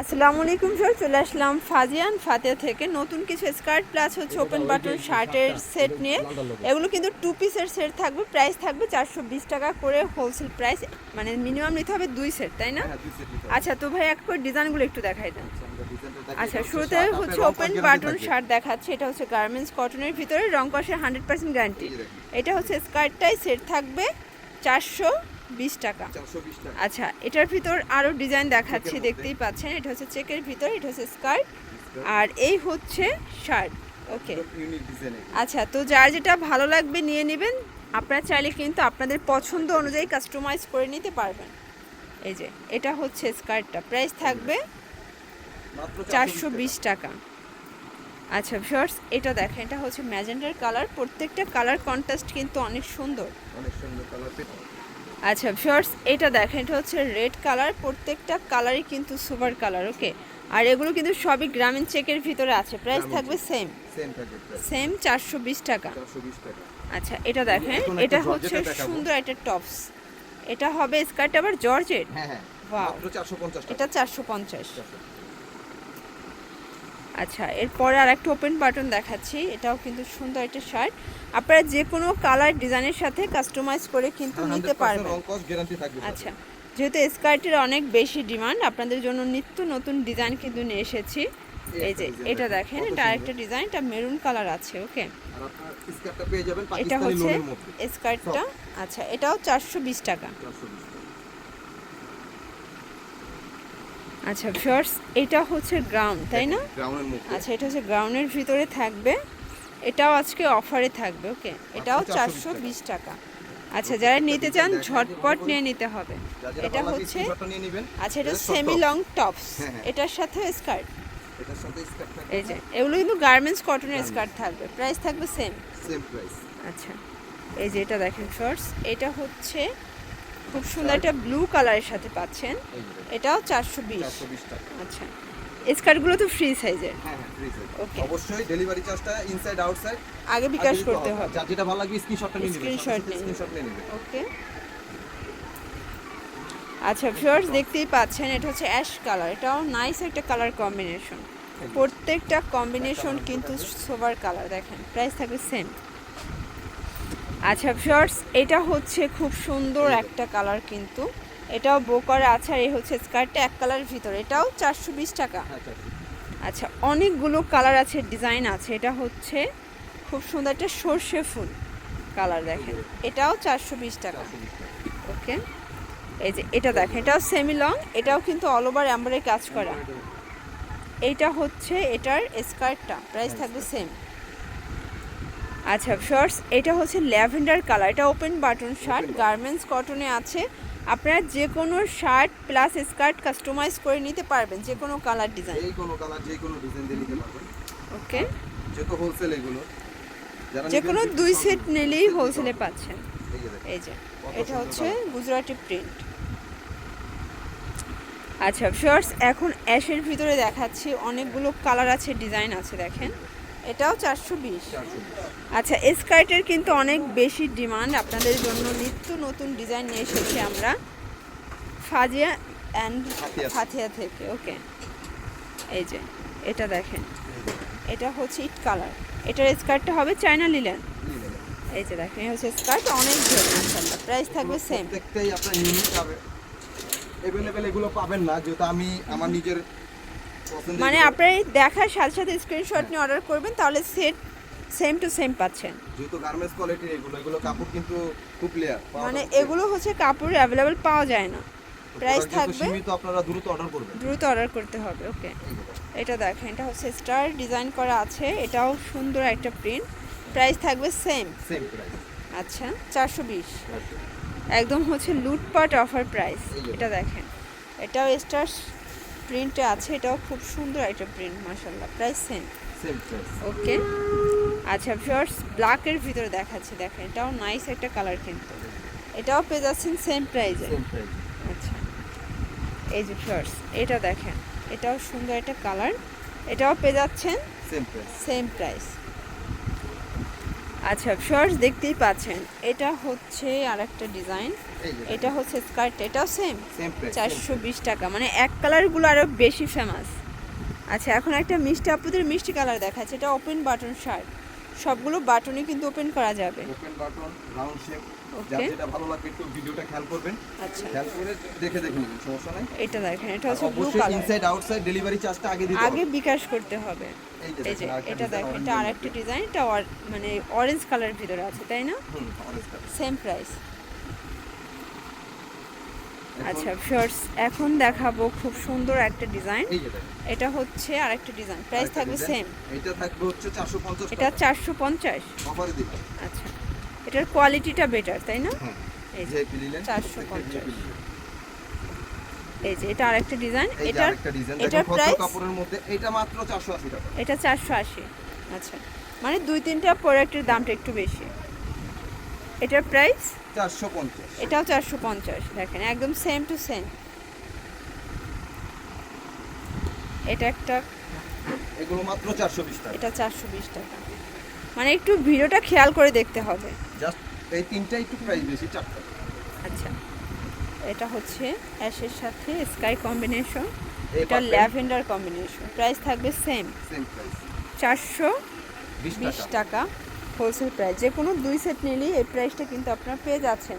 আসসালামু আলাইকুম স্যার চলে আসলাম ফাজিয়ান ফাতিয়া থেকে। নতুন কিছু স্কার্ট প্লাস হচ্ছে ওপেন বাটন শার্টের সেট নিয়ে। এগুলো কিন্তু টু পিসের সেট থাকবে প্রাইস থাকবে চারশো বিশ টাকা করে হোলসেল প্রাইস মানে মিনিমাম নিতে হবে দুই সেট তাই না? আচ্ছা তো ভাই এক করে ডিজাইনগুলো একটু দেখাই দেন। আচ্ছা শুরুতে হচ্ছে ওপেন বাটন শার্ট দেখাচ্ছে এটা হচ্ছে গার্মেন্টস কটনের ভিতরে রং কষের হান্ড্রেড পার্সেন্ট গ্যারান্টি এটা হচ্ছে স্কার্টটাই সেট থাকবে চারশো বিশ টাকা। আচ্ছা এটার ভিতর আরও ডিজাইন দেখাচ্ছি দেখতেই পাচ্ছেন এটা হচ্ছে চেকের ভিতর এটা হচ্ছে স্কার্ট আর এই হচ্ছে শার্ট ওকে। আচ্ছা তো যার যেটা ভালো লাগবে নিয়ে নেবেন আপনারা চাইলে কিন্তু আপনাদের পছন্দ অনুযায়ী কাস্টমাইজ করে নিতে পারবেন। এই যে এটা হচ্ছে স্কার্টটা প্রাইস থাকবে চারশো বিশ টাকা। আচ্ছা ভিউয়ার্স এটা দেখেন এটা হচ্ছে ম্যাজেন্ডার কালার প্রত্যেকটা কালার কন্ট্রাস্ট কিন্তু অনেক সুন্দর। অনেক সুন্দর কালার আচ্ছা ভিউয়ার্স এটা দেখেন এটা হচ্ছে রেড কালার প্রত্যেকটা কালারই কিন্তু সুপার কালার ওকে আর এগুলো কিন্তু সবই গ্রামীণ চেকের ভিতরে আছে প্রাইস থাকবে সেম সেম চারশো বিশ টাকা। আচ্ছা এটা দেখেন এটা হচ্ছে সুন্দর একটা টপস এটা হবে স্কার্ট আবার জর্জেট হ্যাঁ হ্যাঁ। Wow. মাত্র 450 টাকা। এটা চারশো পঞ্চাশ। 450 আচ্ছা এরপরে আর একটা ওপেন বাটন দেখাচ্ছি। এটাও কিন্তু সুন্দর একটা শার্ট আপনারা যে কোনো কালার ডিজাইনের সাথে কাস্টমাইজ করে কিন্তু নিতে পারবেন। আচ্ছা যেহেতু স্কার্টের অনেক বেশি ডিমান্ড আপনাদের জন্য নিত্য নতুন ডিজাইন কিন্তু নিয়ে এসেছি। এই যে এটা দেখেন, এটা। আরেকটা ডিজাইন এটা মেরুন কালার আছে ওকে এটা হচ্ছে স্কার্টটা আচ্ছা এটাও চারশো বিশ টাকা 420 টাকা আচ্ছা ফিয়ার্স এটা হচ্ছে গ্রাউন্ড তাই না? আচ্ছা এটা হচ্ছে গ্রাউন্ডের ভিতরে থাকবে। এটাও আজকে অফারে থাকবে ওকে এটাও চারশো বিশ টাকা। আচ্ছা যারা নিতে চান ঝটপট নিয়ে নিতে হবে। এটা হচ্ছে আচ্ছা এটা সেমি লং টপস। এটার সাথে স্কার্ট এই যে এগুলো কিন্তু গার্মেন্টস কটনের স্কার্ট থাকবে। প্রাইস থাকবে সেম সেম প্রাইস আচ্ছা এই যে এটা দেখেন শর্টস এটা হচ্ছে খুব সুন্দর একটা ব্লু কালারের সাথে পাচ্ছেন। যে এটাও চারশো বিশ। 420 টাকা। আচ্ছা। স্কার্টগুলো তো ফ্রি সাইজের হ্যাঁ হ্যাঁ। Okay. অবশ্যই ডেলিভারি চার্জটা ইনসাইড আউটসাইড আগে বিকাশ করতে হবে। যার যেটা ভালো লাগবে স্ক্রিনশটটা নিয়ে নেবেন Screenshot স্ক্রিনশট নিয়ে নেবেন ওকে আচ্ছা ভিউয়ার্স দেখতেই পাচ্ছেন এটা হচ্ছে অ্যাশ কালার এটাও নাইস একটা কালার কম্বিনেশন প্রত্যেকটা কম্বিনেশন কিন্তু সোভার কালার দেখেন। প্রাইস থাকবে সেম আচ্ছা ভিউয়ার্স এটা হচ্ছে খুব সুন্দর একটা কালার কিন্তু। এটাও বো করা আছে আর এই হচ্ছে স্কার্টটা এক কালারের ভিতরে। এটাও চারশো বিশ টাকা। হ্যাঁ আচ্ছা অনেকগুলো কালার আছে ডিজাইন আছে। এটা হচ্ছে খুব সুন্দর একটা সর্ষে ফুল কালার দেখেন। এটাও চারশো বিশ টাকা। ওকে। এই যে এটা দেখেন এটাও সেমি লং এটাও কিন্তু অল ওভার অ্যাম্বারের কাজ করা। এইটা হচ্ছে এটার স্কার্টটা। প্রাইস থাকবে সেম আচ্ছা শর্টস এটা হচ্ছে ল্যাভেন্ডার কালার। এটা ওপেন বাটন শার্ট গার্মেন্টস কটনে আছে। আপনারা যে কোনো শার্ট প্লাস স্কার্ট কাস্টমাইজ করে নিতে পারবেন যে কোনো কালার ডিজাইন এই কোনো কালার যে কোনো ডিজাইন দিয়ে নিতে পারবেন। ওকে যেহেতু হোলসেল এগুলো। যারা যে কোনো দুই সেট নিলেই হোলসেলে পাচ্ছেন। এই যে যে এটা হচ্ছে গুজরাটি প্রিন্ট আচ্ছা শর্টস এখন অ্যাশের ভিতরে দেখাচ্ছি অনেকগুলো কালার আছে ডিজাইন আছে দেখেন। এটাও চারশো বিশ। আচ্ছা স্কার্টের কিন্তু অনেক বেশি ডিমান্ড। আপনাদের জন্য নিত্য নতুন ডিজাইন নিয়ে এসেছি আমরা। ফাজিয়া অ্যান্ড ফাথিয়া থেকে। ওকে। এই যে এটা দেখেন। এটা হচ্ছে ইট কালার। এটার স্কার্টটা হবে চায়না লিলেন। এই যে দেখেন এই হচ্ছে স্কার্ট অনেক মাশাআল্লাহ। প্রাইস থাকবে সেম প্রত্যেকটাই আপনার ইউনিক পাবে এভেলেবেল এগুলো পাবেন না যেহেতু আমি আমার নিজের মানে আপনার দেখার সাথে সাথে স্ক্রিনশট নিয়ে অর্ডার করবেন তাহলে সেট সেম টু সেম পাচ্ছেন। যেহেতু গার্মেন্টস কোয়ালিটির এগুলো এগুলো কাপড় কিন্তু খুব লেয়ার মানে এগুলো হচ্ছে কাপড় অ্যাভেলেবেল পাওয়া যায় না। প্রাইস থাকবে। সীমিত আপনারা দ্রুত অর্ডার করবেন। দ্রুত অর্ডার করতে হবে ওকে। এটা দেখেন এটা হচ্ছে স্টার ডিজাইন করা আছে এটাও সুন্দর একটা প্রিন্ট প্রাইস থাকবে সেম সেম প্রাইস আচ্ছা চারশো বিশ। একদম হচ্ছে লুটপাট অফার প্রাইস এটা দেখেন। এটাও স্টার প্রিন্টে আছে এটাও খুব সুন্দর একটা প্রিন্ট মাশাল্লাহ প্রাইস সেম সেম ওকে আচ্ছা ফিওর্স ব্ল্যাকের ভিতরে দেখাচ্ছি দেখেন এটাও নাইস একটা কালার কিন্তু। এটাও পেয়ে যাচ্ছেন সেম প্রাইস আচ্ছা। এই যে ফিওর্স এটা দেখেন এটাও সুন্দর একটা কালার এটাও পেয়ে যাচ্ছেন সেম প্রাইস সেম প্রাইস আচ্ছা শর্টস দেখতেই পাচ্ছেন এটা হচ্ছে আর একটা ডিজাইন এটা হচ্ছে স্কার্ট এটাও সেম চারশো বিশ টাকা মানে এক কালারগুলো আরও বেশি ফেমাস আচ্ছা এখন একটা মিষ্টি আপুদের মিষ্টি কালার দেখাচ্ছে এটা ওপেন বাটন শার্ট সবগুলো বাটনই কিন্তু ওপেন করা যাবে। Open button round shape. যার যেটা ভালো লাগবে একটু ভিডিওটা খেয়াল করবেন। আচ্ছা। খেয়াল করে দেখে দেখুন সমস্যা নাই। এটা দেখেন এটা হচ্ছে blue colour inside outside delivery চার্জটা আগে দিতে আগে বিকাশ করতে হবে। এই যে এটা দেখেন এটা আরেকটা ডিজাইন এটা মানে অরেঞ্জ কালারের ভিতরে আছে তাই না। সেম প্রাইস আচ্ছা শর্টস এখন দেখাবো খুব সুন্দর একটা ডিজাইন এটা হচ্ছে আরেকটা ডিজাইন প্রাইস থাকবে। সেম এটা থাকবে হচ্ছে 450 এটা টাকা। চারশো পঞ্চাশ। অফারে দিব আচ্ছা এটার কোয়ালিটিটা বেটার তাই না? হ্যাঁ। এই যে নিলেন 450 একটা VIP নিলেন। এই যে এটা আরেকটা ডিজাইন এটা দেখুন প্রাইস কাপড়ের মধ্যে এটা মাত্র 480 টাকা। এটা চারশো আশি। আচ্ছা মানে দুই তিনটা প্রোডাক্টের দামটা একটু বেশি। এটার প্রাইস 450 এটাও চারশো পঞ্চাশ দেখেন একদম সেম টু সেম এটা একটা এগুলো মাত্র 420 টাকা। এটা চারশো বিশ টাকা। মানে একটু ভিডিওটা খেয়াল করে দেখতে হবে। জাস্ট এই তিনটা একটু প্রাইস বেশি চারটা। আচ্ছা এটা হচ্ছে অ্যাশের সাথে স্কাই কম্বিনেশন এটা ল্যাভেন্ডার কম্বিনেশন প্রাইস থাকবে সেম সেম প্রাইস চারশো 20 টাকা। টাকা। হোলসেল প্রাইস যে কোনো দুই সেট নিলেই এই প্রাইসটা কিন্তু আপনারা পেয়ে যাচ্ছেন।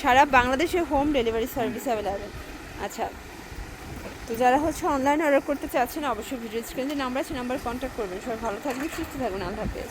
সারা বাংলাদেশে হোম ডেলিভারি সার্ভিস অ্যাভেলেবেল আচ্ছা তো যারা হচ্ছে অনলাইন অর্ডার করতে চাচ্ছেন, অবশ্যই ভিডিও স্ক্রিনে নাম্বার আছে নাম্বার কন্ট্যাক্ট করবেন। সবাই ভালো থাকবেন, সুস্থ থাকবেন। আল্লাহ হাফেজ।